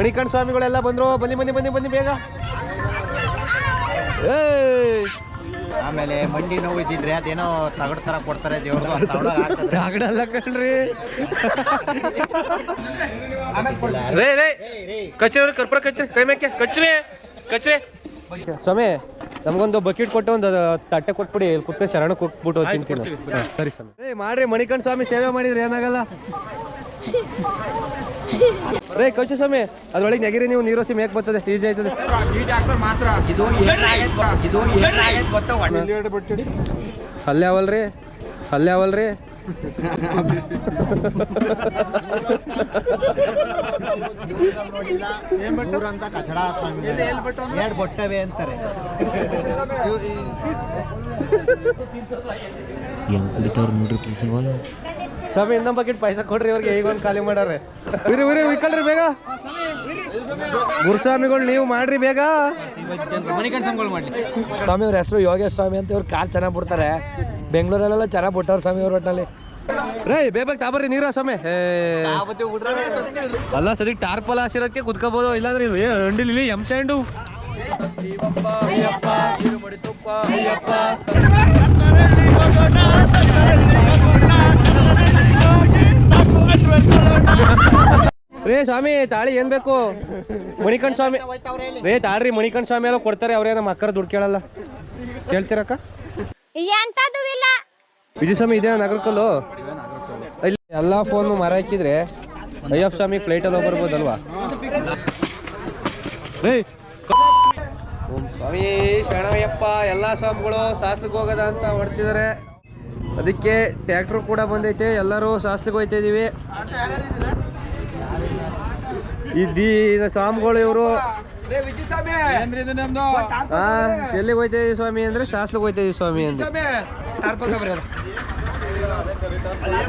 ಮಣಿಕಂಠ ಸ್ವಾಮಿಗಳೆಲ್ಲ ಬಂದ್ರು. ಬನ್ನಿ ಬನ್ನಿ ಬನ್ನಿ ಬನ್ನಿ ಬೇಗ. ಆಮೇಲೆ ಮಂಡಿ ನೋವು ಇದ್ದಿದ್ರೆ ಅದೇನೋ ತಗಡ್ ತರ ಕೊಡ್ತಾರೆ ದೇವ್ರದ್ದು ತಗಡಲ್ಲ ಕಣ್ರಿ. ರೇ ರೇ ಕಚ್ರಿ ಕರ್ಪುರ ಕಚ್ರಿ ಕೈ ಮೇಕೆ ಕಚ್ರಿ ಕಚ್ರಿ. ಸ್ವಾಮಿ ನಮಗೊಂದು ಬಕೆಟ್ ಕೊಟ್ಟು ಒಂದು ತಟ್ಟೆ ಕೊಟ್ಬಿಡಿ ಇಲ್ಲಿ ಕುತ್ಕೊಂಡು ಶರಣ ಕೊಟ್ಬಿಟ್ಟು ತಿಂತೀನಿ. ಹಾ, ಸರಿ ಸ್ವಾಮಿ. ಏ ಮಾಡ್ರಿ ಮಣಿಕಂಠ ಸ್ವಾಮಿ ಸೇವೆ ಮಾಡಿದ್ರೆ ಏನಾಗಲ್ಲ. ರೇ ಕೌಶ ಸ್ವಾಮಿ. ಅದ್ರೊಳಗೆ ನೆಗಿರಿ ನೀವು ನೀರು ಸಿಮ್ ಮೇಕ್ ಬರ್ತದೆ? ಈಜಿ ಆಯ್ತದೆ. ಅಲ್ಲೇ ಅವಲ್ರಿ ಅಲ್ಲೇ ಅವಲ್ರಿ. ಅಂತ ಕಚಡ ಸ್ವಾಮಿ. ಎರಡು ಬೊಟ್ಟವೆ ಅಂತಾರೆ. ಹೆಂಗ್ ಕುಡಿತಾವ್ರ ನೋಡ್ರಿ ಪೈಸವ ಸ್ವಾಮಿ, ಇನ್ನೊಂದು ಬಕೆಟ್ ಪೈಸಾ ಕೊಡ್ರಿ, ಇವ್ರಿಗೆ ಈಗ ಒಂದು ಖಾಲಿ ಮಾಡಾರೆ ಉರಿ ಉರಿ ವಿಕಲ್ರಿ ಬೇಗ. ಗುರುಸ್ವಾಮಿಗಳು ನೀವು ಮಾಡ್ರಿ ಬೇಗ. ಸ್ವಾಮಿ ಅವ್ರ ಹೆಸರು ಯೋಗೇಶ್ ಸ್ವಾಮಿ ಅಂತ ಇವ್ರು ಕಾಲ್ ಚೆನ್ನಾಗಿ ಬಿಡ್ತಾರೆ. ಬೆಂಗಳೂರಲ್ಲೆಲ್ಲ ಚೆನ್ನಾಗಿ ಬಿಟ್ಟವ್ರ ಸ್ವಾಮಿ ಅವ್ರ ಒಟ್ಟಿನಲ್ಲಿ ರೇ, ಬೇಗ ತಾಬರ್ರಿ ನೀರ ಸ್ವಾಮಿ. ಅಲ್ಲ ಸದಿ ಟಾರ್ಪಲ್ ಹಾಸಿರೋದಕ್ಕೆ ಕುತ್ಕೋಬೋದು, ಇಲ್ಲಾಂದ್ರೆ ಇದು ಹಂಡಿಲಿ ಎಂ ಸ್ಯಾಂಡು ರೇ ಸ್ವಾಮಿ ತಾಳಿ ಏನ್ ಬೇಕು? ಮಣಿಕಂಠ ಸ್ವಾಮಿ. ರೇ ತಾಳ್ರಿ ಮಣಿಕಂಠ ಸ್ವಾಮಿ ಎಲ್ಲ ಕೊಡ್ತಾರೆ. ಅವ್ರೇ ನಮ್ಮ ಅಕ್ಕರ ದುಡ್ಡು ಕೇಳಲ್ಲ. ಕೇಳ್ತೀರಕ್ಕ? ವಿಜಯ ಸ್ವಾಮಿ ಇದೇನ ನಗರಕಲ್ಲು? ಇಲ್ಲಿ ಎಲ್ಲ ಫೋನ್ ಮರ ಹಾಕಿದ್ರೆ ಅಯ್ಯಪ್ಪ ಸ್ವಾಮಿ ಫ್ಲೈಟ್ ಅಲ್ಲಿ ಬರ್ಬೋದಲ್ವಾ ಓಂ ಸ್ವಾಮಿ ಶರಣಯ್ಯಪ್ಪ ಎಲ್ಲ ಸ್ವಾಮಿಗಳು ಶಾಸ್ತ್ರಕ್ಕೆ ಹೋಗದ ಅಂತ ಹೊಡ್ತಿದ್ದಾರೆ ಅದಕ್ಕೆ ಟ್ಯಾಕ್ಟ್ರು ಕೂಡ ಬಂದೈತೆ. ಎಲ್ಲರೂ ಶಾಸ್ತ್ರಕ್ಕೆ ಹೋಯ್ತಾ ಇದೀವಿ. ಇದ್ದೀ ಸ್ವಾಮಿಗಳು ಇವರು ಹಾ ಎಲ್ಲಿಗೆ ಹೋಯ್ತಾ ಇದೀವಿ ಸ್ವಾಮಿ ಅಂದ್ರೆ ಶಾಸ್ತ್ರಕ್ಕೆ ಹೋಯ್ತಾ ಇದೀವಿ ಸ್ವಾಮಿ ಅಂದ್ರೆ.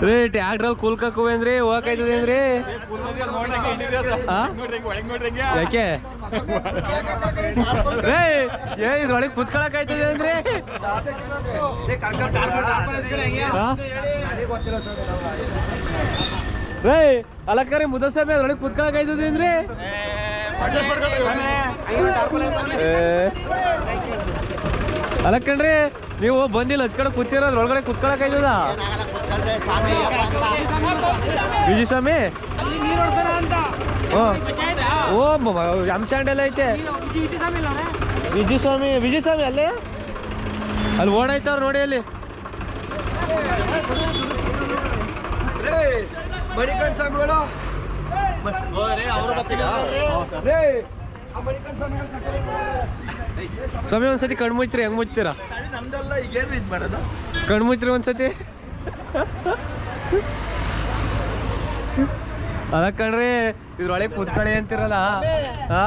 ರೀ ಟ್ಯಾಕ್ಟ್ರಲ್ಲಿ ಕುಲ್ಕಕ್ಕುವೆ ಅಂದ್ರಿ ಹೋಗಾಯ್ತದೆ ಅಂದ್ರಿ ಆ? ಯಾಕೆ? ರೇ ಏ ಇದ್ರೊಳಗೆ ಕುತ್ಕೊಳಕ್ ಆಯ್ತದೆ? ರೇ ಅಲಕ್ಕರಿ ಮುದಸ್ವಾಮಿ ಅದ್ರೊಳಗೆ ಕುತ್ಕೊಳಕ್ ಆಯ್ತದೇನ್ರಿ? ಅಲಕ್ಕಣ್ರಿ ನೀವು ಬಂದಿಲ್ಲ ಹಚ್ಕಡೆ ಕೂತಿರೋದ್ರ ಒಳಗಡೆ ಕುತ್ಕೊಳಕ್ ಆಯ್ತದ? ವಿಜಯ ಸ್ವಾಮಿ? ಓ ಅಂಶಾಂಡ್ ಎಲ್ಲ ಐತೆ. ವಿಜಯ ಸ್ವಾಮಿ ವಿಜಯ ಸ್ವಾಮಿ, ಅಲ್ಲಿ? ಅಲ್ಲಿ ಓಡಾಯ್ತವ್ರು ನೋಡಿ ಅಲ್ಲಿ. ಮಣಿಕಂಠ ಸ್ವಾಮಿಗಳು. ಸ್ವಾಮಿ ಒಂದ್ಸತಿ ಕಣ್ ಮುಚ್ಚ್ರಿ ಹೆಂಗ್ ಮುಚ್ತೀರಾ ಕಣ್ಮುಚ್ರಿ ಮುಚ್ಚ್ರಿ ಒಂದ್ಸತಿ. ಅದ ಕಣ್ರಿ ಇದ್ರೊಳಗೆ ಕುತ್ಕೊಳ್ಳಿ ಅಂತಿರಲ್ಲ? ಹಾ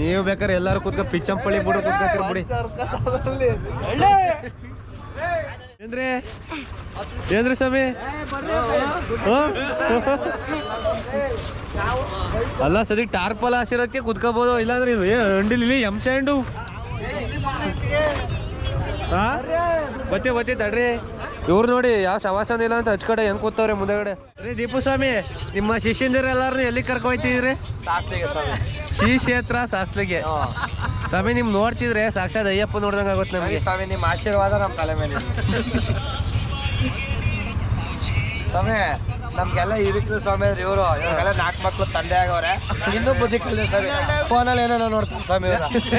ನೀವು ಬೇಕಾದ್ರೆ ಎಲ್ಲಾರು ಕುತ್ಕ ಪಿಚ್ಚಂಪಳ್ಳಿ ಬಿಡು ಕುತ್ಕೊತೀರಿ ಬಿಡಿ ಏನ್ರಿ ಏನ್ರಿ ಸ್ವಾಮಿ? ಅಲ್ಲ ಸದಿ ಟಾರ್ಪಲ್ ಹಾಸಿರೋದಕ್ಕೆ ಕುತ್ಕೋಬೋದು. ಇಲ್ಲಾಂದ್ರೆ ಇದು ಹಂಡಿಲಿ ಎಂ ಸ್ಯಾಂಡು ಹಾ? ಬತ್ತೆ ಬತ್ತೆ ತಡ್ರಿ. ಇವ್ರು ನೋಡಿ ಯಾವ ಶವಾಸನ ಇಲ್ಲ ಅಂತ ಹಚ್ಕಡೆ ಹೆಂಗ್ ಕೂತವ್ರೆ ಮುಂದಗಡೆ. ರೀ ದೀಪು ಸ್ವಾಮಿ ನಿಮ್ಮ ಶಿಷ್ಯಂದಿರ ಎಲ್ಲಾರು ಎಲ್ಲಿ ಕರ್ಕೊ ಹೋಯ್ತಿದ್ರಿ ಶ್ರೀ ಕ್ಷೇತ್ರ ಶಾಸ್ತ್ರಿಗೆ ಸ್ವಾಮಿ ನಿಮ್ ನೋಡ್ತಿದ್ರೆ ಸಾಕ್ಷಾತ್ ಅಯ್ಯಪ್ಪ ನೋಡ್ದಂಗ ಆಗುತ್ತೆ ನಮಗೆ. ಸ್ವಾಮಿ ನಿಮ್ಮ ಆಶೀರ್ವಾದ ನಮ್ಮ ತಲೆ ಮೇಲೆ ಸ್ವಾಮಿ ನಮ್ಗೆಲ್ಲ ಹಿರಿಕರು ಸ್ವಾಮಿ ಅಂದ್ರೆ ಇವರು. ಇವ್ರಿಗೆಲ್ಲ ನಾಲ್ಕು ಮಕ್ಳು ತಂದೆ ಆಗವ್ರೆ. ಇನ್ನೂ ಬುದ್ಧಿ ಕಲಿದೆ ಸ್ವಾಮಿ. ಫೋನಲ್ಲಿ ಏನೇನೋ ನೋಡ್ತಾರೆ ಸ್ವಾಮಿ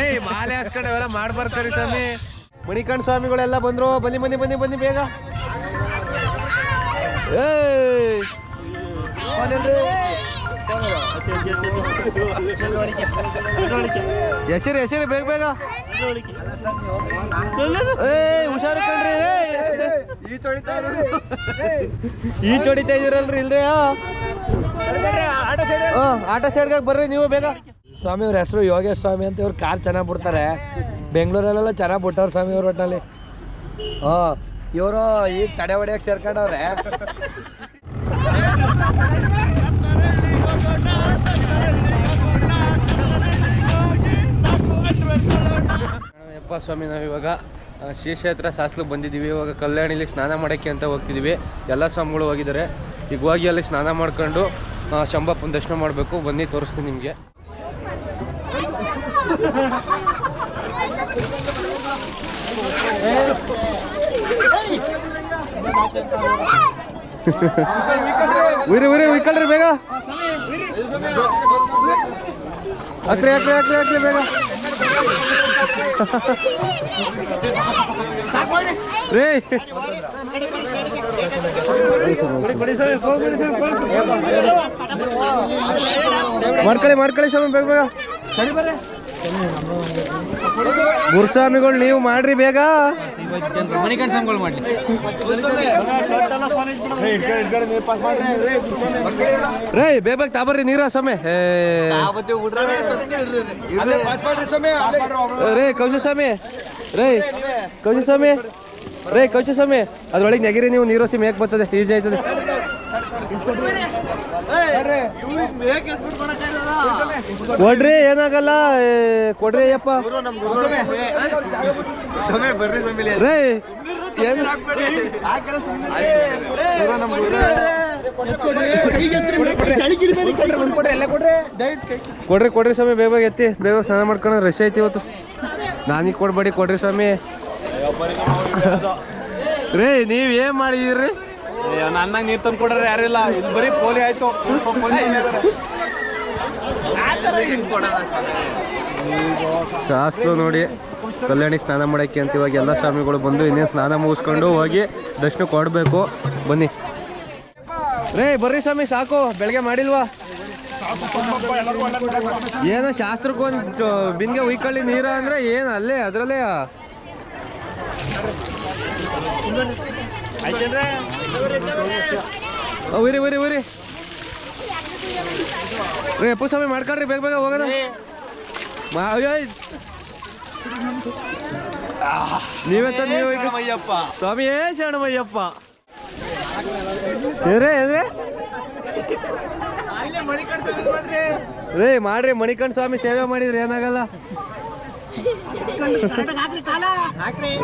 ಏ ಮಾಲೆ ಹಾಸ್ಕೊಂಡು ಅವೆಲ್ಲ ಮಾಡ್ಬರ್ತಾರೆ ಸ್ವಾಮಿ. ಮಣಿಕಂಠ ಸ್ವಾಮಿಗಳೆಲ್ಲ ಬಂದ್ರು. ಬನ್ನಿ ಬನ್ನಿ ಬನ್ನಿ ಬನ್ನಿ ಬೇಗ. ಏಯ್. ಹೆಸರು ಹೆಸರು ಬೇಗ ಬೇಗ. ಏಯ್, ಹುಷಾರು ಕಣ್ರಿ ಈ ಚೊಡಿತಾ ಇದೀರಲ್ರಿ ಇಲ್ರಿ ಆಟೋ ಸೈಡ್ಗಾಗ ಬರ್ರಿ ನೀವು ಬೇಗ. ಸ್ವಾಮಿ ಅವ್ರ ಹೆಸರು ಯೋಗೇಶ್ ಸ್ವಾಮಿ ಅಂತ ಇವ್ರು ಕಾರ್ ಚೆನ್ನಾಗಿ ಬಿಡ್ತಾರೆ. ಬೆಂಗಳೂರಲ್ಲೆಲ್ಲ ಚೆನ್ನಾಗಿ ಬಿಟ್ಟವ್ರ ಸ್ವಾಮಿ ಅವ್ರ ಒಟ್ಟಿನಲ್ಲಿ ಹಾಂ ಇವರು ಈಗ ತಡೆ ಹೊಡೆಯಕ್ಕೆ ಸೇರ್ಕೊಂಡವ್ರೆ. ಯಪ್ಪ ಸ್ವಾಮಿ ನಾವು ಇವಾಗ ಶ್ರೀಕ್ಷೇತ್ರ ಶ್ರೀ ಕ್ಷೇತ್ರ ಶಾಸ್ತ್ರಕ್ಕೆ ಬಂದಿದ್ದೀವಿ. ಇವಾಗ ಕಲ್ಯಾಣಿಲಿ ಸ್ನಾನ ಮಾಡೋಕ್ಕೆ ಅಂತ ಹೋಗ್ತಿದ್ದೀವಿ. ಎಲ್ಲ ಸ್ವಾಮಿಗಳು ಹೋಗಿದ್ದಾರೆ. ಈಗ ಹೋಗಿ ಅಲ್ಲಿ ಸ್ನಾನ ಮಾಡ್ಕೊಂಡು ಶಂಬಪ್ಪನ ದರ್ಶನ ಮಾಡಬೇಕು. ಬನ್ನಿ, ತೋರಿಸ್ತೀನಿ ನಿಮಗೆ. ಉರಿ ಉರಿ ಉಯ್ಕಳ್ರಿ ಬೇಗ. ಹಾಕ್ರಿ ಹಾಕ್ರಿ ಹಾಕ್ರಿ ಹಾಕ್ರಿ ಬೇಗ. ರೇ ಮಾಡ್ಕೊಳ್ಳಿ ಮಾಡ್ಕೊಳ್ಳಿ ಸ್ವಾಮಿ ಬೇಗ ಬೇಗ. ಗುರುಸ್ವಾಮಿಗಳು, ನೀವು ಮಾಡ್ರಿ ಬೇಗ. ರೇ, ಬೇಗ ಬೇಗ ತಾಬರ್ರಿ ನೀರ ಸ್ವಾಮಿ. ರೇ, ಕೌಶ ಸ್ವಾಮಿ. ರೇ, ಕೌಶ ಸ್ವಾಮಿ. ರೇ, ಕೌಶ ಸ್ವಾಮಿ. ಅದ್ರೊಳಗೆ ನೆಗಿರಿ ನೀವು ನೀರೋಸಿ ಮೇಕ್ ಬರ್ತದೆ? ಈಜಿ ಆಯ್ತದೆ. ಕೊಡ್ರಿ, ಏನಾಗಲ್ಲ ಕೊಡ್ರಿ ಅಯ್ಯಪ್ಪ. ಕೊಡ್ರಿ ಕೊಡ್ರಿ ಸ್ವಾಮಿ, ಬೇಗ ಬೇಗ ಎತ್ತಿ, ಬೇಗ ಸ್ನಾನ ಮಾಡ್ಕೊಂಡು ರಶ್ ಐತಿ ಇವತ್ತು. ನಾನೀಗ ಕೊಡ್ಬೇಡಿ, ಕೊಡ್ರಿ ಸ್ವಾಮಿ. ರೇ, ನೀವ್ ಏನ್ ಮಾಡಿದಿರಿ? ನನ್ನ ನೀರ್ ತಂದು ಕೊಡೋರು ಯಾರಿಲ್ಲ. ಇಲ್ಲಿ ಬರೀ ಪೋಲಿ ಆಯ್ತು. ಶಾಸ್ತ್ರ ನೋಡಿ ಕಲ್ಯಾಣಿ ಸ್ನಾನ ಮಾಡಕ್ಕೆ ಅಂತ ಇವಾಗ ಎಲ್ಲ ಸ್ವಾಮಿಗಳು ಬಂದು ಇನ್ನೇನು ಸ್ನಾನ ಮುಗಿಸ್ಕೊಂಡು ಹೋಗಿ ದರ್ಶನ ಕೊಡಬೇಕು ಬನ್ನಿ. ರೇ ಬರ್ರಿ ಸ್ವಾಮಿ ಸಾಕು. ಬೆಳಗ್ಗೆ ಮಾಡಿಲ್ವಾ? ಏನೋ ಶಾಸ್ತ್ರಕ್ಕೊಂದು ಬಿನ್ಗೆ ಉಯ್ಕೊಳ್ಳಿ ನೀರ ಅಂದ್ರೆ ಏನು ಅಲ್ಲೇ ಅದರಲ್ಲೇ. ಉರಿ ಉರಿ ಉರಿ. ರೇ ಅಪ್ಪು ಸ್ವಾಮಿ ಮಾಡ್ಕೊಳ್ರಿ ಬೇಗ ಬೇಗ ಹೋಗೋಣ. ನೀವೇ ಈಗ ಸ್ವಾಮಿ ಏ ಶರಣಮಯ್ಯಪ್ಪ. ಏನ್ರಿ ಏನ್ರಿ ರೇ ಮಾಡ್ರಿ ಮಣಿಕಂಠ ಸ್ವಾಮಿ ಸೇವೆ ಮಾಡಿದ್ರಿ ಏನಾಗಲ್ಲ.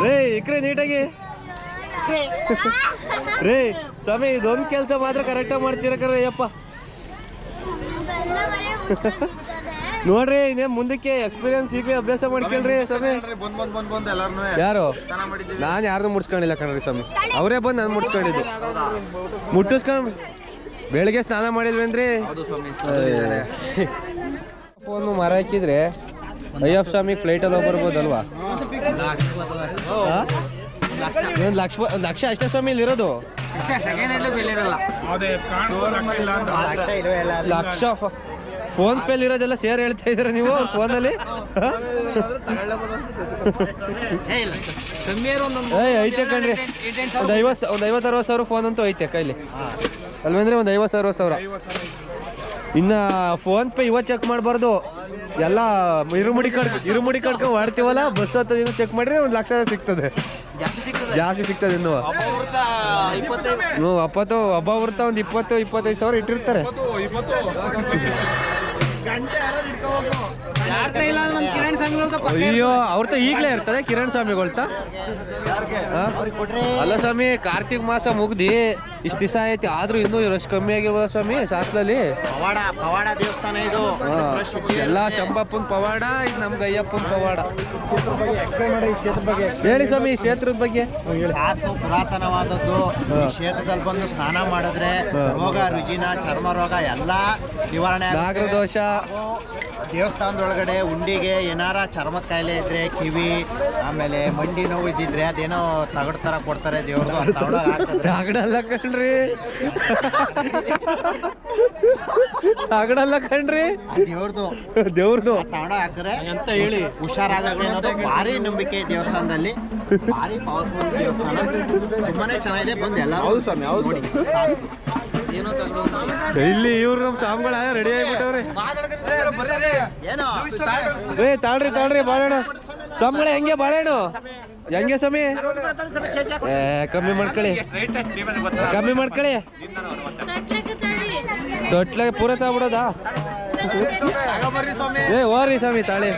ರೇ ಇಕ್ರಿ ನೀಟಾಗಿ. ರೇ ಸ್ವಾಮಿ ಇದೊಂದು ಕೆಲಸ ಮಾತ್ರ ಕರೆಕ್ಟಾಗಿ ಮಾಡ್ತೀರ ಕರೆ ಅಯ್ಯಪ್ಪ. ನೋಡ್ರಿ ಇನ್ನೇನ್ ಮುಂದಕ್ಕೆ ಎಕ್ಸ್ಪೀರಿಯನ್ಸ್ ಈಗಲೇ ಅಭ್ಯಾಸ ಮಾಡ್ಕೊಳ್ರಿ ಸ್ವಾಮಿ. ಯಾರು? ನಾನು ಯಾರನ್ನೂ ಮುಡ್ಸ್ಕೊಂಡಿಲ್ಲ ಕಣ್ರಿ ಸ್ವಾಮಿ. ಅವರೇ ಬಂದು ನಾನು ಮುಡ್ಸ್ಕೊಂಡಿದ್ದು ಮುಟ್ಟಿಸ್ಕೊಂಡು ಬೆಳಿಗ್ಗೆ ಸ್ನಾನ ಮಾಡಿದ್ವಿ ಅಂದ್ರಿ? ಸ್ವಾಮಿ ಫೋನು ಮರ ಹಾಕಿದ್ರೆ ಅಯ್ಯಪ್ಪ ಸ್ವಾಮಿ. ಫ್ಲೈಟಲ್ಲಿ ಹೋಗಿ ಬರ್ಬೋದಲ್ವಾ? ಒಂದ್ ಲಕ್ಷ ಲಕ್ಷ ಅಷ್ಟೇ ಸ್ವಾಮಿ ಇಲ್ಲಿ ಇರೋದು. ಲಕ್ಷ ಇರೋ ಎಲ್ಲ? ಲಕ್ಷ ಫೋನ್ ಪೇಲಿ ಇರೋದೆಲ್ಲ ಸೇರ್ ಹೇಳ್ತಾ ಇದ್ದೀರಾ ನೀವು ಫೋನಲ್ಲಿ? ಏಯ್ ಐತೆ ಕಣ್ರಿ. ಒಂದು ಐವತ್ತು ಒಂದು ಐವತ್ತು ಅರವತ್ತು ಸಾವಿರ ಫೋನ್ ಅಂತೂ ಐತೆ ಕೈಲಿ. ಅಲ್ವಂದ್ರೆ ಒಂದು ಐವತ್ತು ಅರವತ್ತು ಸಾವಿರ. ಇನ್ನ ಫೋನ್ ಪೇ ಇವತ್ತು ಚೆಕ್ ಮಾಡಬಾರ್ದು. ಎಲ್ಲ ಇರುಮುಡಿ ಕಡ್ ಇರುಮುಡಿ ಕಡ್ಕ ಮಾಡ್ತೀವಲ್ಲ ಬಸ್ ಹತ್ತದಿಂದ ಚೆಕ್ ಮಾಡಿದ್ರೆ ಒಂದು ಲಕ್ಷ ಸಿಗ್ತದೆ. ಜಾಸ್ತಿ ಸಿಗ್ತದೆ. ಇನ್ನು. ಹ್ಞೂ ಅಪ್ಪತ್ತು ಹಬ್ಬ ಬರ್ತಾ ಒಂದು ಇಪ್ಪತ್ತು ಇಪ್ಪತ್ತೈದು ಸಾವಿರ ಇಟ್ಟಿರ್ತಾರೆ. ಅಯ್ಯೋ ಅವ್ರತ ಈಗಲೇ ಇರ್ತದೆ ಕಿರಣ್ ಸ್ವಾಮಿಗಳ್ತ? ಅಲ್ಲ ಸ್ವಾಮಿ ಕಾರ್ತಿಕ್ ಮಾಸ ಮುಗ್ದಿ ಇಷ್ಟು ದಿವಸ ಐತಿ ಆದ್ರೂ ಇನ್ನೂ ರಶ್ ಕಮ್ಮಿ ಆಗಿರ್ಬೋದ ಸ್ವಾಮಿ ಶಾಸ್ತ್ರದಲ್ಲಿ? ಪವಾಡ ಪವಾಡ ದೇವಸ್ಥಾನ ಇದು. ಎಲ್ಲ ಶಂಬಪ್ಪನ ಪವಾಡ ಇದು ನಮ್ಗೆ ಅಯ್ಯಪ್ಪನ ಪವಾಡ. ಹೇಳಿ ಸ್ವಾಮಿ ಈ ಕ್ಷೇತ್ರದ ಬಗ್ಗೆ. ಶಾಸ್ತ್ರ ಪುರಾತನವಾದದ್ದು ಈ ಕ್ಷೇತ್ರದಲ್ಲಿ ಬಂದು ಸ್ನಾನ ಮಾಡಿದ್ರೆ ರೋಗ ರುಜಿನ ಚರ್ಮ ರೋಗ ಎಲ್ಲ ನಿವಾರಣೆ ಆಗುತ್ತೆ. ದೇವಸ್ಥಾನದೊಳಗಡೆ ಉಂಡಿಗೆ ಏನಾರ ಚರ್ಮದ ಕಾಯಿಲೆ ಇದ್ರೆ ಕಿವಿ ಆಮೇಲೆ ಮಂಡಿ ನೋವು ಇದ್ದಿದ್ರೆ ಅದೇನೋ ತಗಡ್ ತರ ಕೊಡ್ತಾರೆ ದೇವ್ರದ್ದು ತಗಡಲ್ಲ ತಗೊಂಡೋಗ್ ಹಾಕಿದ್ರೆ. ತಾಗಡಲ್ಲ ಕಣ್ರಿ. ತಾಗಡಲ್ಲ ಕಣ್ರಿ. ದೇವ್ರದ್ದು ದೇವ್ರದು. ತಗೊಂಡ ಹಾಕಿದ್ರೆ ಅಂತ ಹೇಳಿ? ಹುಷಾರಾಗುತ್ತೆ ಅನ್ನೋದು ಭಾರಿ ನಂಬಿಕೆ ಈ ದೇವಸ್ಥಾನದಲ್ಲಿ. ಭಾರಿ ಪವರ್ಫುಲ್ ದೇವಸ್ಥಾನ. ತುಂಬಾನೇ ಚೆನ್ನಾಗಿದೆ. ಬಂದು ಎಲ್ಲ ಹೌದು ಸ್ವಾಮಿ ಹೌದು ನೋಡಿ. ಇಲ್ಲಿ ಇವ್ರು ನಮ್ ಸ್ವಾಮಿಗಳ ರೆಡಿ ಆಗಿಬಿಟ್ಟವ್ರಿ. ಏನೋ? ಏ ತಾಳ್ರಿ ತಾಳ್ರಿ ಬಾಳೆಹಣ್ಣು. ಸ್ವಾಮಿಗಳ ಹೆಂಗೆ ಬಾಳೆಹಣ್ಣು? ಹೆಂಗೆ ಸ್ವಾಮಿ? ಏ ಕಮ್ಮಿ ಮಾಡ್ಕೊಳ್ಳಿ. ಕಮ್ಮಿ ಮಾಡ್ಕೊಳ್ಳಿ. ಸೊಟ್ಲಾಗ ಪೂರ ತಗೊಬಿಡೋದಾ ಏ ಹೋರಿ ಸ್ವಾಮಿ ತಾಳಿ.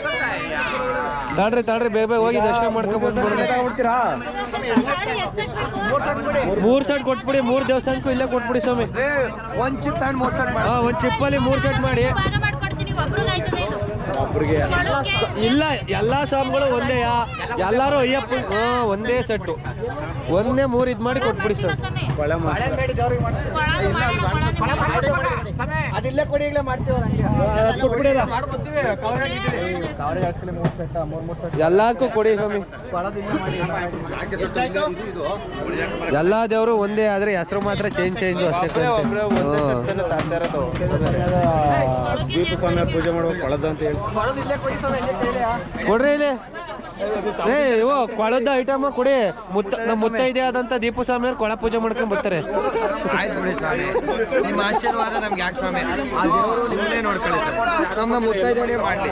ತಾಳ್ರಿ ತಾಳ್ರಿ ಬೇಗ ಬೇಗ ಹೋಗಿ ದರ್ಶನ ಮಾಡ್ಕೊಂಡ್ಬಿಡ್ತೀರಾ ಮೂರ್ ಸೆಟ್ ಕೊಟ್ಬಿಡಿ ಮೂರ್ ದೇವಸ್ಥಾನಕ್ಕೂ ಇಲ್ಲೇ ಕೊಟ್ಬಿಡಿ ಸ್ವಾಮಿ. ಒಂದ್ ಚಿಪ್ ತಗೊಂಡ್ ಮೂರ್ ಸೆಟ್ ಮಾಡಿ. ಒಂದ್ ಚಿಪ್ಪಲ್ಲಿ ಮೂರ್ ಸೆಟ್ ಮಾಡಿ. ಒಬ್ರಿಗೆ ಇಲ್ಲ ಎಲ್ಲಾ ಸ್ವಾಮಿಗಳು ಒಂದೇ ಎಲ್ಲಾರು ಅಯ್ಯಪ್ಪ ಹಾ ಒಂದೇ ಸೆಟ್ಟು ಒಂದೇ ಮೂರು ಇದು ಮಾಡಿ ಕೊಟ್ಬಿಡಿ ಸರ್. ಅದಿಲ್ಲೇ ಕೊಡಿ ಈಗಲೇ ಮಾಡ್ತೀವಿ ಎಲ್ಲದಕ್ಕೂ ಕೊಡಿ ಸ್ವಾಮಿ. ಎಲ್ಲಾ ದೇವರು ಒಂದೇ ಆದ್ರೆ ಹೆಸರು ಮಾತ್ರ ಚೇಂಜ್ ಚೇಂಜ್ ಅಷ್ಟೇ ದೀಪ ಸ್ವಾಮಿ ಪೂಜೆ ಮಾಡುವ ಕೊಳದ ಅಂತ ಹೇಳಿ. ಕೊಡ್ರಿ ಇಲ್ಲಿ ಏ ಇವು ಕೊಳದ ಐಟಮ್ ಕೊಡಿ ಮುತ್ತ ನಮ್ಮ ಮುತ್ತೈದೆ ಆದಂತ ದೀಪು ಸ್ವಾಮಿ ಅವ್ರು ಕೊಳ ಪೂಜೆ ಮಾಡ್ಕೊಂಡ್ ಬರ್ತಾರೆ ಆಯ್ತು ಬಿಡಿ ಸ್ವಾಮಿ ನಿಮ್ಮ ಆಶೀರ್ವಾದ ನಮ್ಗೆ ಯಾಕೆ ಸ್ವಾಮಿ ಆ ದೇವರು ನಿಮ್ಮನ್ನೇ ನೋಡ್ಕೊಳ್ಳಿ ಸರ್ ನಮ್ಮ ಮುತ್ತೈದನೇ ಮಾಡ್ಲಿ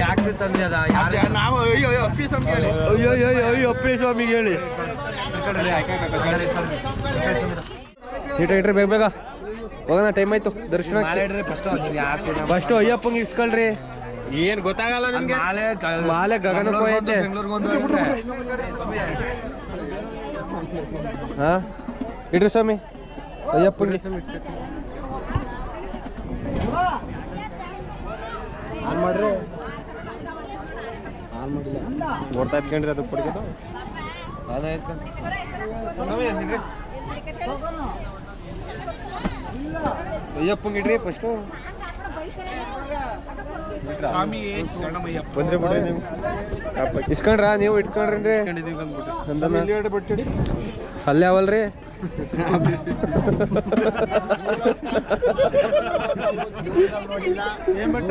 ಯಾಕೆ ತಂದೆ ಅದ ಯಾರು ನಾವು ಅಯ್ಯೋ ಅಯ್ಯೋ ಅಪ್ಪಿ ಸ್ವಾಮಿ ಹೇಳಿ ಅಯ್ಯೋ ಅಯ್ಯೋ ಅಯ್ಯೋ ಅಪ್ಪಿ ಸ್ವಾಮಿಗೆ ಹೇಳಿ ಇಟ್ರಿ ಇಟ್ರಿ ಬೇಗ ಬೇಗ ಹೋಗೋಣ ಟೈಮ್ ಆಯ್ತು. ದರ್ಶನ ಫಸ್ಟ್ ಅಯ್ಯಪ್ಪಂಗೆ ಇಸ್ಕೊಳ್ರಿ. ಏನ್ ಗೊತ್ತಾಗಲ್ಲ ನಿಮ್ಗೆ? ಮಾಲೆ ಗಗನ ಐತೆ ಹಾ? ಇಡ್ರಿ ಸ್ವಾಮಿ. ಅಯ್ಯಪ್ಪ ಆನ್ ಮಾಡ್ರಿ. ಆನ್ ಮಾಡಿಲ್ಲ. ನೋಡ್ತಾ ಇಟ್ಕೊಂಡ್ರಿ ಅದಕ್ಕೆ ಕೊಡ್ಕೊಂಡು ಅದಾಯ್ತು ಅಯ್ಯಪ್ಪಂಗೆ ಇಡ್ರಿ ಫಸ್ಟು ಬಂದ್ರೆ ಬಿಡ್ರಿ ನೀವು. ಇಸ್ಕೊಂಡ್ರ ನೀವು ಇಟ್ಕೊಂಡ್ರಿ ಅಲ್ಲೇ ಅವಲ್ರಿ?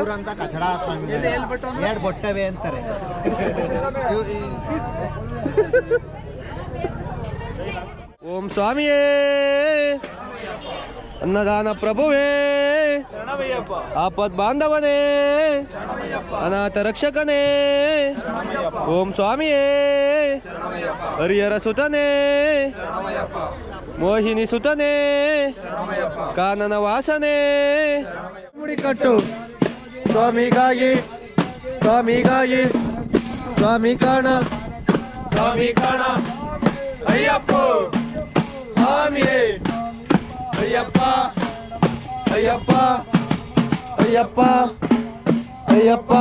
ಊರಂತ ಕಚಡ ಸ್ವಾಮಿ. ಎರಡು ಬೊಟ್ಟವೆ ಅಂತಾರೆ. ಓಂ ಸ್ವಾಮಿಯೇ. ಅನ್ನದಾನ ಪ್ರಭುವೇ. ಆಪದ್ ಬಾಂಧವನೇ. ಅನಾಥ ರಕ್ಷಕನೇ. ಓಂ ಸ್ವಾಮಿಯೇ. ಹರಿಹರ ಸುತನೇ. ಮೋಹಿನಿ ಸುತನೇ. ಕಾನನ ವಾಸನೆ. ಕಟ್ಟು. ಸ್ವಾಮಿಗಾಗಿ. ಸ್ವಾಮಿಗಾಗಿ. ಸ್ವಾಮಿ ಕಾಣ. ಸ್ವಾಮಿ ಕಾಣ. ಅಯ್ಯಪ್ಪ. ಸ್ವಾಮಿಯೇ. ಅಯ್ಯಪ್ಪ ಅಯ್ಯಪ್ಪ ಅಯ್ಯಪ್ಪ ಅಯ್ಯಪ್ಪ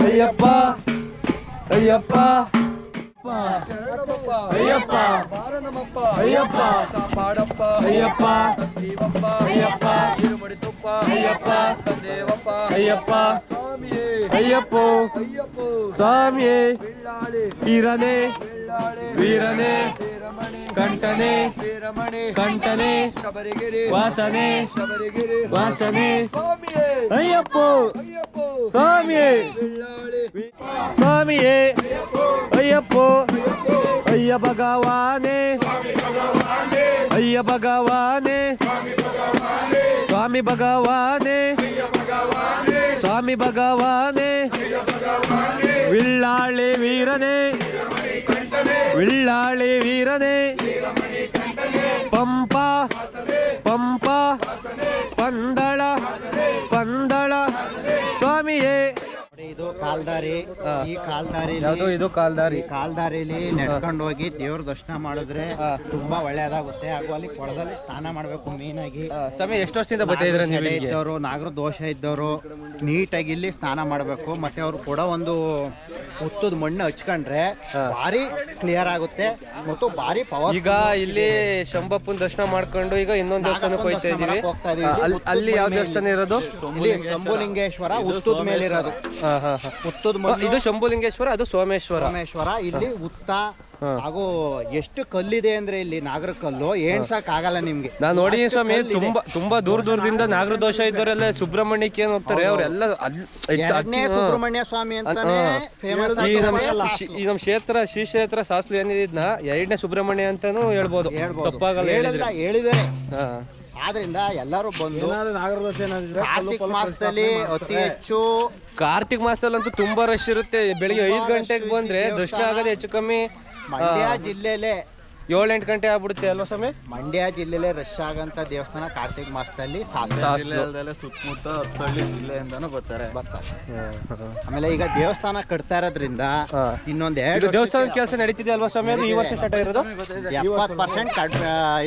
ಅಯ್ಯಪ್ಪ ಅಯ್ಯಪ್ಪ ಅಯ್ಯಪ್ಪ ಅಯ್ಯಪ್ಪ ಪಾಡಪ್ಪ ಅಯ್ಯಪ್ಪ ಅಯ್ಯಪ್ಪ ಅಯ್ಯಪ್ಪ ಅಯ್ಯಪ್ಪ ಅಯ್ಯಪ್ಪ ಅಯ್ಯಪ್ಪ ಸ್ವಾಮಿಯೇ ಈರನೇ ವೀರನೇ ಕಂಠನೆ ಶಬರಿಗಿರಿ ವಾಸನೆ ವಾಸನೆ. ಅಯ್ಯಪ್ಪ, ಸ್ವಾಮಿಯೇ ಸ್ವಾಮಿಯೇ, ಅಯ್ಯಪ್ಪ, ಅಯ್ಯ ಭಗವಾನೆ ಅಯ್ಯ ಭಗವಾನೆ, ಸ್ವಾಮಿ ಭಗವಾನೆ ಸ್ವಾಮಿ ಭಗವಾನೆ, ವಿಳ್ಳಾಳಿ ವೀರನೇ ವಿಳ್ಳಾಳಿ ವೀರನೇ ಕಾಲ್ದಾರಿ ಈ ಕಾಲ್ದಾರಿ ಯಾವುದು ಇದು ಕಾಲ್ದಾರಿ? ಕಾಲ್ದಾರಿಲಿ ನಡ್ಕೊಂಡು ಹೋಗಿ ದೇವ್ರ ದರ್ಶನ ಮಾಡಿದ್ರೆ ತುಂಬಾ ಒಳ್ಳೇದಾಗುತ್ತೆ. ಹಾಗೂ ಅಲ್ಲಿ ಕೊಳದಲ್ಲಿ ಸ್ನಾನ ಮಾಡ್ಬೇಕು ಮೇನ್ ಆಗಿ ಆ, ಸ್ವಾಮಿ ಎಷ್ಟು ವರ್ಷದಿಂದ ಬರ್ತಾ ಇದ್ರ ನೀವು ಸೆಡೆ ಇಲ್ಲಿಗೆ? ಇದ್ದವರು ನಾಗರ ದೋಷ ಇದ್ದವರು ನೀಟಾಗಿ ಇಲ್ಲಿ ಸ್ನಾನ ಮಾಡಬೇಕು. ಮತ್ತೆ ಅವ್ರು ಕೂಡ ಒಂದು ಹುತ್ತದ ಮಣ್ಣು ಹಚ್ಕೊಂಡ್ರೆ ಭಾರಿ ಕ್ಲಿಯರ್ ಆಗುತ್ತೆ. ಮತ್ತು ಭಾರಿ ಪವರ್ ಈಗ ಇಲ್ಲಿ ಶಂಭಪ್ಪನ ದರ್ಶನ ಮಾಡ್ಕೊಂಡು ಈಗ ಇನ್ನೊಂದು ದೇವಸ್ಥಾನಕ್ಕೆ ಹೋಗ್ತಾ ಇದೀವಿ ಹೋಗ್ತಾ ಇದೀವಿ. ಆ, ಅಲ್ಲಿ- ಅಲ್ಲಿ ಯಾವ ದೇವಸ್ಥಾನ ಇರೋದು? ಇಲ್ಲಿ ಶಂಭುಲಿಂಗೇಶ್ವರ ಹುತ್ತದ ಮೇಲೆ ಇರೋದು ಹಾ, ಹಾ. ಮಣ್ಣು. ಇದು ಶಂಭುಲಿಂಗೇಶ್ವರ ಅದು ಸೋಮೇಶ್ವರ. ಸೋಮೇಶ್ವರ. ಇಲ್ಲಿ ಉತ್ತ. ಹಾಗೂ ಎಷ್ಟು ಕಲ್ಲಿದೆ ಅಂದ್ರೆ ಇಲ್ಲಿ ನಾಗರ ಕಲ್ಲು ಎಣ್ಸಕ್ ಆಗಲ್ಲ ನಿಮ್ಗೆ. ನಾನ್ ನೋಡಿ ಸ್ವಾಮಿ ತುಂಬಾ ತುಂಬಾ ದೂರ ದೂರದಿಂದ ನಾಗರ ದೋಷ ಇದ್ದವರೆಲ್ಲ ಸುಬ್ರಹ್ಮಣ್ಯಕ್ಕೆ ಏನ್ ಹೋಗ್ತಾರೆ ಅವರೆಲ್ಲ ಎರಡನೇ ಸುಬ್ರಹ್ಮಣ್ಯ ಸ್ವಾಮಿ ಅಂತಾನೆ ಫೇಮಸ್ ಈ ನಮ್ಮ ಈ ನಮ್ಮ ಕ್ಷೇತ್ರ ಶ್ರೀ ಕ್ಷೇತ್ರ ಶಾಸ್ತ್ರ ಏನಿದ್ನ ಎರಡನೇ ಸುಬ್ರಹ್ಮಣ್ಯ ಅಂತಾನು ಹೇಳ್ಬೋದು. ತಪ್ಪಾಗಲ್ಲ ಹೇಳಿದ್ರೆ? ಹೇಳಿದ್ದಾರೆ. ಹೇಳಿದರೆ ಹಾ. ಆದ್ರಿಂದ ಎಲ್ಲರೂ ಬಂದು ಏನಾದ್ರು ಕಾರ್ತಿಕ್ ಮಾಸದಲ್ಲಿ ಅತಿ ಹೆಚ್ಚು ಕಾರ್ತಿಕ್ ಮಾಸದಲ್ಲಂತೂ ತುಂಬಾ ರಶ್ ಇರುತ್ತೆ. ಬೆಳಿಗ್ಗೆ ಐದು ಗಂಟೆಗೆ ಬಂದ್ರೆ ದರ್ಶನ ಆಗೋದೇ ಹೆಚ್ಚು ಕಮ್ಮಿ. ಮಂಡ್ಯ ಜಿಲ್ಲೆಲೆ ಏಳು ಎಂಟು ಗಂಟೆ ಆಗ್ಬಿಡುತ್ತೆ ಅಲ್ವಾ ಸ್ವಾಮಿ? ಮಂಡ್ಯ ಜಿಲ್ಲೆಲೆ ರಶ್ ಆಗಂತ ದೇವಸ್ಥಾನ ಕಾರ್ತಿಕ್ ಮಾಸದಲ್ಲಿ. ಸುತ್ತಮುತ್ತ ಹತ್ತಳ್ಳಿ ಜಿಲ್ಲೆಯಿಂದನೂ ಬರ್ತಾರೆ. ಬರ್ತಾರೆ. ಆಮೇಲೆ ಈಗ ದೇವಸ್ಥಾನ ಕಟ್ತಾ ಇರೋದ್ರಿಂದ. ಇನ್ನೊಂದ್ ಎರಡು ದೇವಸ್ಥಾನದ ಕೆಲಸ ನಡೀತಿದೆ ಅಲ್ವಾ ಸ್ವಾಮಿ? ಅದು ಈ ವರ್ಷ ಸ್ಟಾರ್ಟ್ ಆಗಿರೋದು? ಎಪ್ಪತ್ತು ಪರ್ಸೆಂಟ್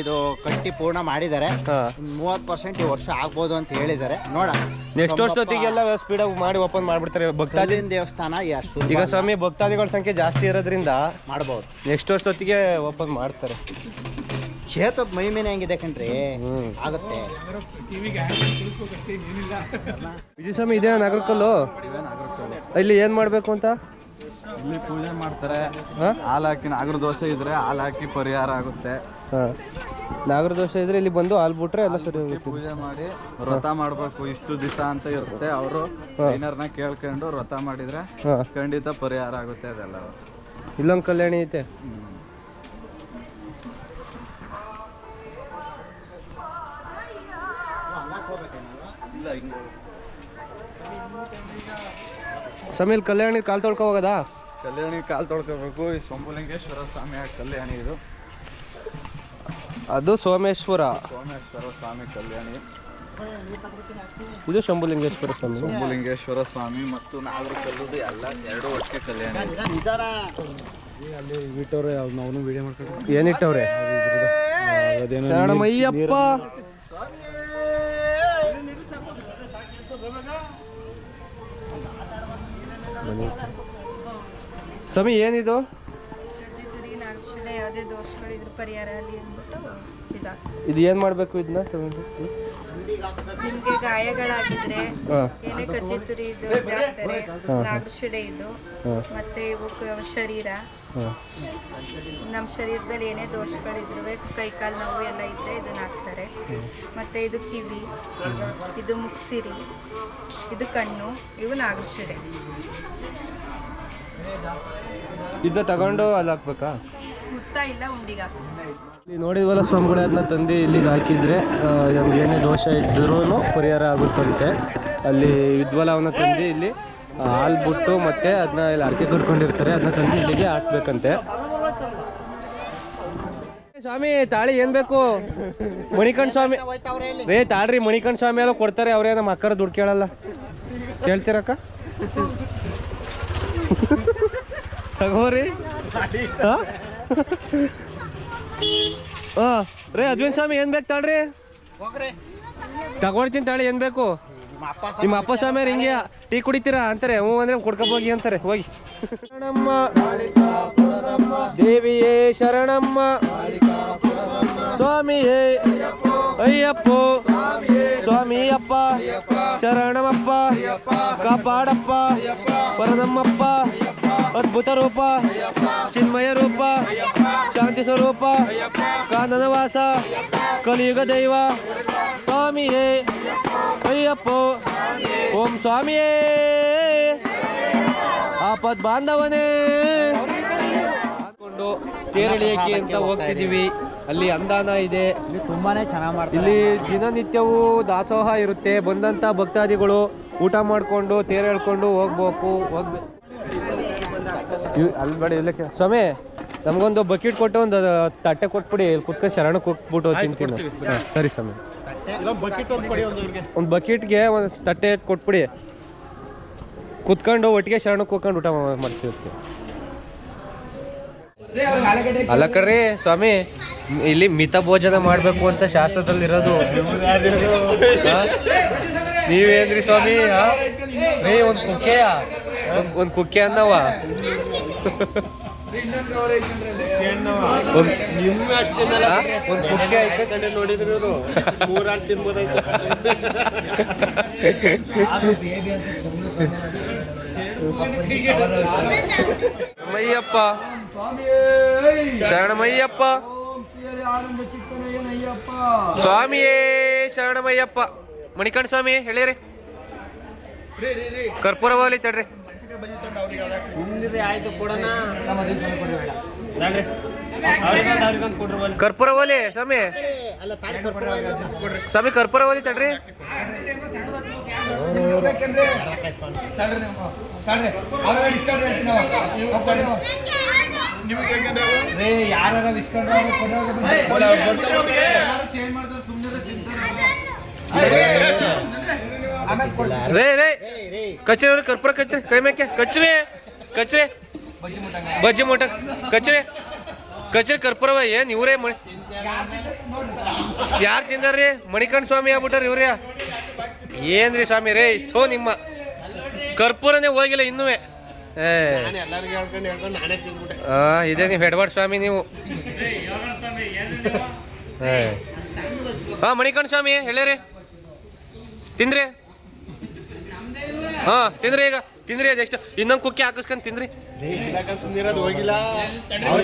ಇದು ಕಟ್ಟಿ ಪೂರ್ಣ ಮಾಡಿದ್ದಾರೆ. ಮೂವತ್ ಮೂವತ್ತು ಪರ್ಸೆಂಟ್ ಈ ವರ್ಷ ಆಗ್ಬೋದು ಅಂತ ಹೇಳಿದ್ದಾರೆ. ನೋಡ. ನೆಕ್ಸ್ಟ್ ವರ್ಷದೊತ್ತಿಗೆಲ್ಲ ಸ್ಪೀಡಾಗಿ ಮಾಡಿ ಓಪನ್ ಮಾಡ್ಬಿಡ್ತಾರೆ ಭಕ್ತಾದಿ ದೇವಸ್ಥಾನ ಎಷ್ಟು ಈಗ ಸ್ವಾಮಿ ಭಕ್ತಾದಿಗಳ ಸಂಖ್ಯೆ ಜಾಸ್ತಿ ಇರೋದ್ರಿಂದ ಮಾಡ್ಬೋದು. ನೆಕ್ಸ್ಟ್ ವರ್ಷದೊತ್ತಿಗೆ ಓಪನ್ ಮಾಡ್ತಾರೆ. ಕ್ಷೇತ್ರ ಮೈ ಮೇಲೆ ಹೆಂಗಿದೆ ಕಣ್ರಿ. ಆಗುತ್ತೆ. ವಿಜಯ ಸ್ವಾಮಿ ಇದೇ ನಾಗರಕಲ್ಲು ಇಲ್ಲಿ ಏನ್ ಮಾಡ್ಬೇಕು ಅಂತ? ಇಲ್ಲಿ ಪೂಜೆ ಮಾಡ್ತಾರೆ. ಹಾಲು ಹಾಕಿ ನಾಗರ ದೋಸೆ ಇದ್ರೆ ಹಾಲು ಹಾಕಿ ಪರಿಹಾರ ಆಗುತ್ತೆ. ಹಾ. ನಾಗರ ದೋಸೆ ಇದ್ರೆ ಇಲ್ಲಿ ಬಂದು ಹಾಲು ಬಿಟ್ರೆ ಎಲ್ಲ ಸರಿ ಹೋಗುತ್ತೆ. ಪೂಜೆ ಮಾಡಿ ವ್ರತ ಮಾಡ್ಬೇಕು. ಇಷ್ಟು ದಿವಸ ಅಂತ ಇರುತ್ತೆ. ಅವರು ಏನಾರನ್ನ ಕೇಳ್ಕೊಂಡು ವ್ರತ ಮಾಡಿದ್ರೆ ಖಂಡಿತ ಪರಿಹಾರ ಆಗುತ್ತೆ ಅದೆಲ್ಲ. ಇಲ್ಲೊಂದು ಕಲ್ಯಾಣಿ ಐತೆ. ಸ್ವಾಮಿ ಇಲ್ಲಿ ಕಲ್ಯಾಣಿ ಕಾಲ್ ತೊಳ್ಕೊ ಹೋಗದ? ಕಲ್ಯಾಣಿ ಕಾಲು ತೊಳ್ಕೋಬೇಕು. ಈ ಸೋಮಲಿಂಗೇಶ್ವರ ಸ್ವಾಮಿ ಕಲ್ಯಾಣಿ ಇದು. ಅದು ಸೋಮೇಶ್ವರ. ಸೋಮೇಶ್ವರ ಸ್ವಾಮಿ ಕಲ್ಯಾಣಿ. ಇದು ಶಂಭುಲಿಂಗೇಶ್ವರ ಸ್ವಾಮಿ. ಶಂಭುಲಿಂಗೇಶ್ವರ ಸ್ವಾಮಿ ಮತ್ತು ನಾಗರ ಕಲ್ಲುದು ಎಲ್ಲ ಎರಡು ಒಟ್ಟಿಗೆ ಕಲ್ಯಾಣಿ. ನಿಧಾನ ಏನಿಟ್ಟವ್ರೆ ವಿಡಿಯೋ ಮಾಡ್ಕೊಂಡು ಏನಿಟ್ಟವ್ರೆ ಅದೇನೋ ನಾಲ್ಕು ಯಾವುದೇ ಸ್ವಾಮಿ ಪರಿಹಾರ ಆಗಲಿ ಅಂದ್ಬಿಟ್ಟು ಇದಾಗ್ತದೆ. ಇದು ಏನ್ ಮಾಡ್ಬೇಕು ಇದನ್ನ ತಗೊಂಡು. ನಿಮಗೆ ಗಾಯಗಳಾಗಿದ್ರೆ ಏನೇ ಕಚ್ಚಿ ತುರಿ ಇದು ಇದಾಗ್ತಾರೆ ನಾಗಶಿಡೆ ಇದು. ಮತ್ತೆ ಇವು ಶರೀರ. ನಮ್ಮ ಶರೀರದಲ್ಲಿ ಏನೇ ದೋಷಗಳಿದ್ರು ಕೈ ಕಾಲು ನೋವು ಎಲ್ಲ ಇದ್ರೆ ಇದನ್ನ ಹಾಕ್ತಾರೆ. ಮತ್ತೆ ಇದು ಕಿವಿ ಇದು ಮುಕ್ಸಿರಿ ಇದು ಕಣ್ಣು ಇವು ನಾಗಶಿಡೆ ಇದನ್ನ ತಗೊಂಡು ಅಲ್ಲಿ ಹಾಕ್ಬೇಕಾ? ಇಲ್ಲ ಉಂಡಿಗೆ ಹಾಕ್ತಾರೆ ಇಲ್ಲಿ ನೋಡಿದ್ವಲ್ಲ ಸ್ವಾಮಿಗಳೇ ಅದನ್ನ ತಂದು ಇಲ್ಲಿಗೆ ಹಾಕಿದ್ರೆ ನಮ್ಗೆ ಏನೇ ದೋಷ ಇದ್ರೂ ಪರಿಹಾರ ಆಗುತ್ತಂತೆ. ಅಲ್ಲಿ ಇದ್ವಲ್ಲ ಅವನ್ನ ತಂದು ಇಲ್ಲಿ ಹಾಲು ಬಿಟ್ಟು ಮತ್ತೆ ಅದನ್ನ ಇಲ್ಲಿ ಅರ್ಕೆ ಕಟ್ಕೊಂಡಿರ್ತಾರೆ ಅದನ್ನ ತಂದು ಇಲ್ಲಿಗೆ ಹಾಕ್ಬೇಕಂತೆ. ಸ್ವಾಮಿ, ತಾಳಿ ಏನ್ ಬೇಕು? ಮಣಿಕಂಡ್ ಸ್ವಾಮಿ. ರೇ ತಾಳ್ರಿ ಮಣಿಕಂಡ್ ಸ್ವಾಮಿ ಎಲ್ಲ ಕೊಡ್ತಾರೆ, ಅವ್ರೇ ನಮ್ಮ ಅಕ್ಕರ ದುಡ್ಡು ಕೇಳಲ್ಲ. ಕೇಳ್ತೀರಕ್ಕ? ತಗೋರಿ. ಹಾ? ರೇ, ಅದ್ವಿನ್ ಸ್ವಾಮಿ, ಏನ್ ಬೇಕು ತಾಳ್ರಿ? ತಗೊಳ್ತೀನಿ ತಾಳಿ, ಏನ್ ಬೇಕು? ನಿಮ್ಮ ಅಪ್ಪ ಸ್ವಾಮಿ ಅವ್ರು ಹಿಂಗೆ ಟೀ ಕುಡಿತೀರಾ ಅಂತಾರೆ ಹ್ಞೂ ಅಂದ್ರೆ ಹೋಗಿ ಅಂತಾರೆ ಹೋಗಿ. ಶರಣಮ್ಮ. ದೇವಿಯೇ ಶರಣಮ್ಮ. ಸ್ವಾಮಿಯೇ. ಅಯ್ಯಪ್ಪೋ. ಸ್ವಾಮಿಯಪ್ಪ. ಶರಣಮಪ್ಪ. ಕಾಪಾಡಪ್ಪ. ಪರನಮ್ಮಪ್ಪ ಅದ್ಭುತ ರೂಪ ಚಿನ್ಮಯ ರೂಪ ಶಾಂತಿ ಸ್ವರೂಪ ಕಾನನವಾಸ ಕಲಿಯುಗ ದೈವ. ಸ್ವಾಮಿಯೇ ಅಯ್ಯಪ್ಪ ಓಂ ಸ್ವಾಮಿಯೇ. ಆಪದ್ ಬಾಂಧವನೇ. ಕೊಂಡು ತೇರಳಿಯಕ್ಕೆ ಅಂತ ಹೋಗ್ತಿದ್ದೀವಿ. ಅಲ್ಲಿ ಅಂದಾನ ಇದೆ. ತುಂಬಾನೇ ಚೆನ್ನಾಗಿ ಮಾಡ್ತಾರೆ. ಇಲ್ಲಿ ದಿನನಿತ್ಯವೂ ದಾಸೋಹ ಇರುತ್ತೆ. ಬಂದಂತ ಭಕ್ತಾದಿಗಳು ಊಟ ಮಾಡಿಕೊಂಡು ತೇರು ಎಳ್ಕೊಂಡು ಹೋಗ್ಬೇಕು. ಹೋಗ್ಬೇಕು. ಅಲ್ಲಿ ಬೇಡ ಇಲ್ಲಕ್ಕೆ ಸ್ವಾಮಿ ನಮಗೊಂದು ಬಕೆಟ್ ಕೊಟ್ಟು ಒಂದು ತಟ್ಟೆ ಕೊಟ್ಬಿಡಿ ಇಲ್ಲಿ ಕುತ್ಕೊಂಡು ಶರಣಕ್ಕೆ ಹೋಗ್ಬಿಟ್ಟು ತಿಂತೀನಿ ಸರಿ ಸ್ವಾಮಿ. ಒಂದು ಬಕೆಟ್ಗೆ ಒಂದು ತಟ್ಟೆ ಕೊಟ್ಬಿಡಿ. ಕುತ್ಕೊಂಡು ಒಟ್ಟಿಗೆ ಶರಣಕ್ಕೆ ಹೋಗ್ಕೊಂಡು ಊಟ ಮಾಡ್ತಿರ್ತೀವಿ ಅಲ್ಲ ಕರ್ರಿ ಸ್ವಾಮಿ ಇಲ್ಲಿ ಮಿತ ಭೋಜನ ಮಾಡ್ಬೇಕು ಅಂತ ಶಾಸ್ತ್ರದಲ್ಲಿ ಇರೋದು? ನೀವೇನ್ರಿ ಸ್ವಾಮಿ? ರೀ ಒಂದ್ ಕುಕ್ಕೆಯ ಒಂದ್- ಒಂದ್ ಕುಕ್ಕೆ ಅನ್ನವ. ಒಂದ್ ಕುಕ್ಕೆ ಆಯ್ತು. ನೋಡಿದ್ರು ಶರಣಮಯ್ಯಪ್ಪ. ಶರಣಮಯ್ಯಪ್ಪ. ಸ್ವಾಮಿಯೇ ಶರಣಮಯ್ಯಪ್ಪ. ಮಣಿಕಂಠ ಸ್ವಾಮಿ ಹೇಳಿರಿ ಕರ್ಪೂರ ಹೋಗ್ಲಿ ತಡ್ರಿ ಕರ್ಪೂರ ಹೋಲಿ ಸ್ವಾಮಿ. ಸ್ವಾಮಿ ಕರ್ಪೂರ ಹೋಲಿ ತಡ್ರಿ. ಯಾರು ಯಾರ ಇಸ್ಕೊಂಡ್ರೆ ರೇ ರೇ. ಕಚ್ರೆ ಕರ್ಪೂರ ಕಚ್ರೆ ಕೈ ಮೇಕೆ. ಕಚ್ರೆ ಕಚ್ರೆ. ಬಜ್ಜಿ ಮೂಟ ಕಚ್ರೆ ಕಚ್ರೆ ಕರ್ಪುರವ ಏನ್ ಇವ್ರೇ ಮಣಿ ಯಾರು ತಿಂದಾರ್ರಿ? ಮಣಿಕಂಠ ಸ್ವಾಮಿ ಆಗ್ಬಿಟ್ಟಾರ ಇವ್ರೇ. ಏನ್ರಿ ಸ್ವಾಮಿ ರೇ ಥೋ ನಿಮ್ಮ. ಕರ್ಪೂರನೇ ಹೋಗಿಲ್ಲ ಇನ್ನೂ. ಏ. ಆ, ಇದೇ ನೀವು ಹೆಡ್ಬಾಡ್ ಸ್ವಾಮಿ ನೀವು. ಹಾ ಮಣಿಕಂಠ ಸ್ವಾಮಿ ಹೇಳಿರಿ ತಿಂದ್ರಿ? ಹಾ, ತಿಂದ್ರಿ ಈಗ. ತಿಂದ್ರಿ ಎಷ್ಟು? ಇನ್ನೊಂದು ಕುಕ್ಕಿ ಹಾಕಿಸ್ಕೊಂಡು ತಿಂದ್ರಿ. ಅವರು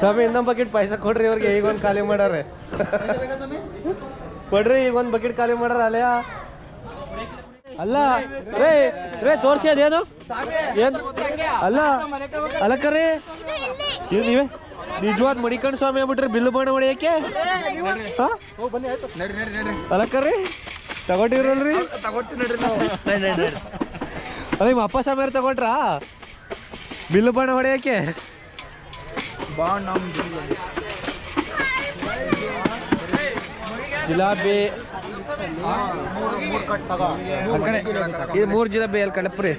ಸ್ವಾಮಿ, ಇನ್ನೊಂದು ಬಕೆಟ್ ಪೈಸಾ ಕೊಡ್ರಿ, ಇವ್ರಿಗೆ ಈಗ ಒಂದು ಖಾಲಿ ಮಾಡಾರೆ. ಕೊಡ್ರಿ, ಈಗ ಒಂದು ಬಕೆಟ್ ಖಾಲಿ ಮಾಡಾರ ಅಲ್ಲೇ ಅಲ್ಲ ರೇ ರೇ ತೋರ್ಸಿ ಅದೇನು? ಏನು? ಅಲ್ಲ ಕರ್ರಿ ಇವ್ ನೀವೇ? ನಿಜವಾದ ಮಣಿಕಂಠ ಸ್ವಾಮಿ ಆಗ್ಬಿಟ್ರಿ ಬಿಲ್ಲು ಬಾಣ ಹೊಡಿಯಕ್ಕೆ? ಅಲಕ್ಕರಿ ತಗೊಂಡಿರಲ್ರಿ? ಅಲ್ಲ ನಿಮ್ಮ ಅಪ್ಪ ಸ್ವಾಮಿಯವ್ರು ತಗೊಂಡ್ರಾ? ಬಿಲ್ಲು ಬಾಣ ಹೊಡೆಯಕ್ಕೆ? ಜಿಲಾಬಿ. ಇದು ಮೂರು ಜಿಲೇಬಿ ಅಲ್ಲಿ ಕಡಪ್ರಿ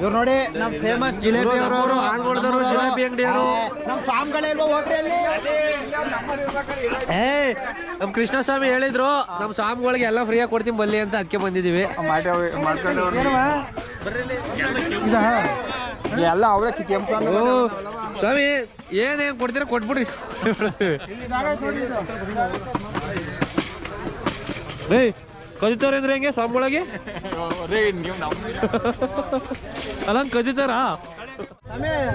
ಇವ್ರು ನೋಡಿ ನಮ್ ಫೇಮಸ್ ಜಿಲೇಬಿ ಅವರು ಆನ್ಗೋಳದವ್ರು, ಜಿಲೇಬಿ ಅಂಗಡಿಯವರು. ನಮ್ ಫಾರ್ಮ್ಗಳೆಲ್ವೋ ಹೋಗ್ರಿ ಅಲ್ಲಿ? ಏ ನಮ್ ಕೃಷ್ಣಸ್ವಾಮಿ ಹೇಳಿದ್ರು ನಮ್ ಸ್ವಾಮಿಗಳಿಗೆ ಎಲ್ಲ ಫ್ರೀಯಾಗಿ ಕೊಡ್ತೀನಿ ಬಲ್ಲಿ ಅಂತ ಅದಕ್ಕೆ ಬಂದಿದೀವಿ. ಎಲ್ಲ ಅವರೇ ಕೆಂಪು ಓ ಸ್ವಾಮಿ ಏನೇನು ಕೊಡ್ತೀರ ಕೊಟ್ಬಿಡ್ರಿ. ರೇ ಕದಿತಾರ ಅಂದ್ರೆ ಹೆಂಗೆ ಸ್ವಾಮಿಗಳಿಗೆ ಅಲ್ಲ ಕದಿತಾರ?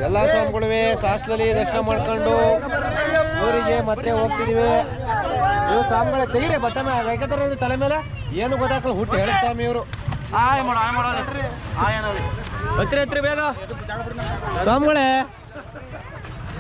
ಎಲ್ಲ ಸ್ವಾಮಿಗಳಿವೆ ಶಾಸ್ತ್ರದಲ್ಲಿ ದರ್ಶನ ಮಾಡ್ಕೊಂಡು ಊರಿಗೆ ಮತ್ತೆ ಹೋಗ್ತಿದೀವಿ. ಇವು ಸ್ವಾಮಿಗಳೇ ತೆಗೀರಿ ಬಟ್ಟ ಮೇಲೆ ಕೈಕತ್ತಾರ ತಲೆ ಮೇಲೆ? ಏನು ಗೊತ್ತಾಗಲ್ಲ ಹುಟ್ಟು ಹೇಳಿ ಸ್ವಾಮಿ ಇವರು. ಹತ್ತಿರ ಹತ್ತಿರ ಬೇಗ. ಸ್ವಾಮಿಗಳೇ